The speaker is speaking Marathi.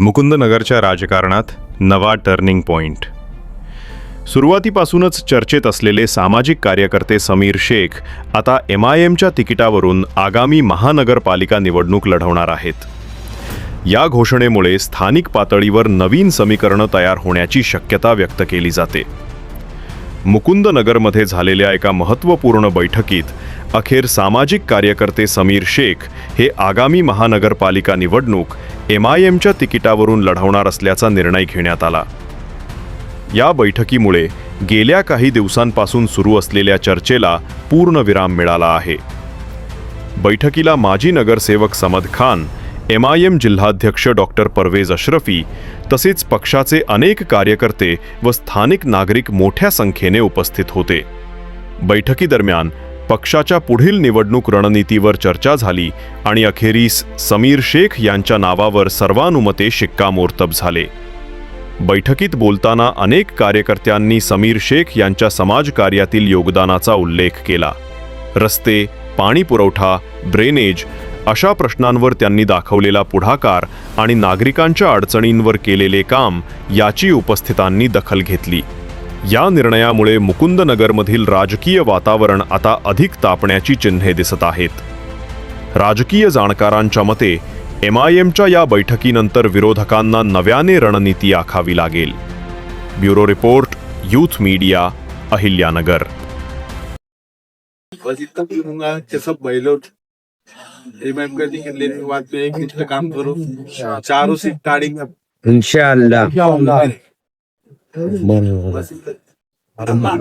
मुकुंदनगरच्या राजकारणात नवा टर्निंग पॉइंट सुरुवातीपासूनच चर्चेत असलेले सामाजिक कार्यकर्ते समीर शेख आता एम आय एमच्या तिकिटावरून आगामी महानगरपालिका निवडणूक लढवणार आहेत. या घोषणेमुळे स्थानिक पातळीवर नवीन समीकरणं तयार होण्याची शक्यता व्यक्त केली जाते. मुकुंदनगरमध्ये झालेल्या एका महत्त्वपूर्ण बैठकीत अखेर सामाजिक कार्यकर्ते समीर शेख हे आगामी महानगरपालिका निवडणूक एम आय एमच्या तिकिटावरून लढवणार असल्याचा निर्णय घेण्यात आला. या बैठकीमुळे गेल्या काही दिवसांपासून सुरू असलेल्या चर्चेला पूर्णविराम मिळाला आहे. बैठकीला माजी नगरसेवक Samad Khan M I M जिल्हाध्यक्ष डॉक्टर परवेज अश्रफी तसेच पक्षाचे अनेक कार्यकर्ते व स्थानिक नागरिक मोठ्या संख्येने उपस्थित होते. बैठकीदरम्यान पक्षाच्या पुढील निवडणूक रणनीतीवर चर्चा झाली आणि अखेरीस समीर शेख यांच्या नावावर सर्वानुमते शिक्कामोर्तब झाले. बैठकीत बोलताना अनेक कार्यकर्त्यांनी समीर शेख यांच्या समाजकार्यातील योगदानाचा उल्लेख केला. रस्ते पाणी पुरवठा ड्रेनेज अशा प्रश्नांवर त्यांनी दाखवलेला पुढाकार आणि नागरिकांच्या अडचणींवर केलेले काम याची उपस्थितांनी दखल घेतली. या निर्णयामुळे मुकुंदनगरमधील राजकीय वातावरण आता अधिक तापण्याची चिन्हे दिसत आहेत. राजकीय जाणकारांच्या मते एम आय एमच्या या बैठकीनंतर विरोधकांना नव्याने रणनीती आखावी लागेल. Bureau report youth media Ahilyanagar. काम करू चारों सीट काटेंगे इंशाल्लाह ማን